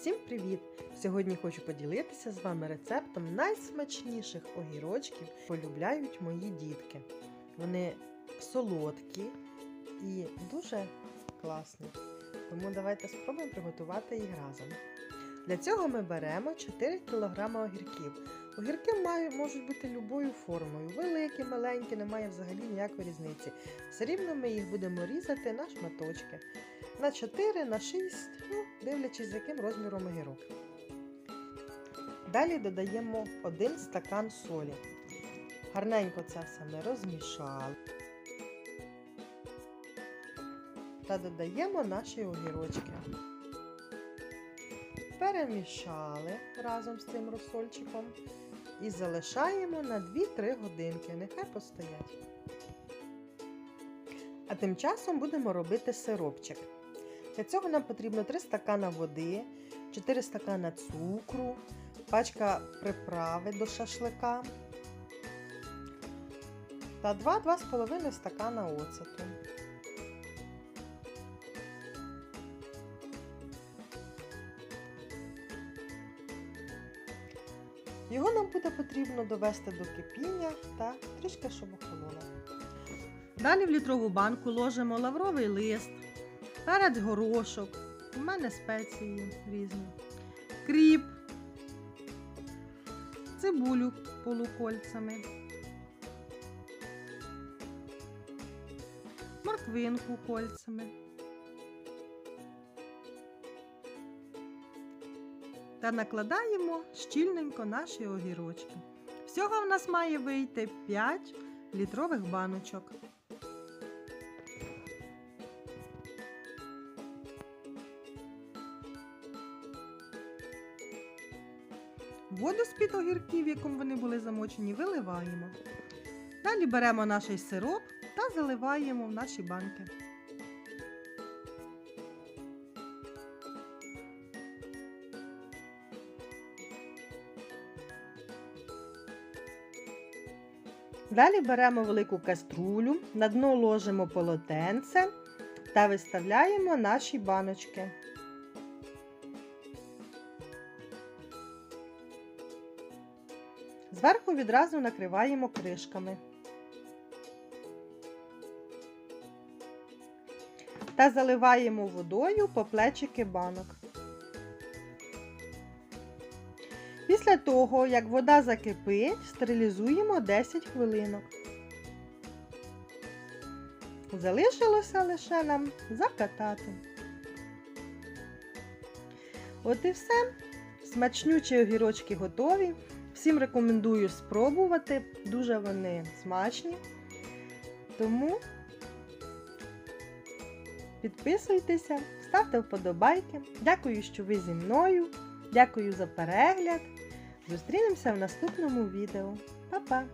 Всім привіт! Сьогодні хочу поділитися з вами рецептом найсмачніших огірочків полюбляють мої дітки. Вони солодкі і дуже класні. Тому давайте спробуємо приготувати їх разом. Для цього ми беремо 4 кг огірків. Огірки можуть бути любою формою. Великі, маленькі, немає взагалі ніякої різниці. Все рівно ми їх будемо різати на шматочки. На 4, на 6, ну, дивлячись, з яким розміром огірок. Далі додаємо 1 стакан солі. Гарненько це все ми розмішали. Та додаємо наші огірочки. Перемішали разом з цим розсольчиком і залишаємо на 2-3 годинки. Нехай постоять. А тим часом будемо робити сиропчик. Для цього нам потрібно 3 стакана води, 4 стакана цукру, пачка приправи до шашлика та 2-2,5 стакана оцету. Його нам буде потрібно довести до кипіння та трішки щоб охололо. Далі в літрову банку ложимо лавровий лист, перець горошок, у мене спеції різні, кріп, цибулю полукольцями, морквинку кольцями. Та накладаємо щільненько наші огірочки. Всього в нас має вийти 5 літрових баночок. Воду з-під огірків, в якому вони були замочені, виливаємо. Далі беремо наш сироп та заливаємо в наші банки. Далі беремо велику каструлю, на дно ложимо полотенце та виставляємо наші баночки. Зверху відразу накриваємо кришками. Та заливаємо водою по плечики банок. Після того, як вода закипить, стерилізуємо 10 хвилинок. Залишилося лише нам закатати. От і все. Смачнючі огірочки готові. Всім рекомендую спробувати. Дуже вони смачні. Тому підписуйтеся, ставте вподобайки. Дякую, що ви зі мною. Дякую за перегляд. Зустрінемося в наступному відео. Па-па!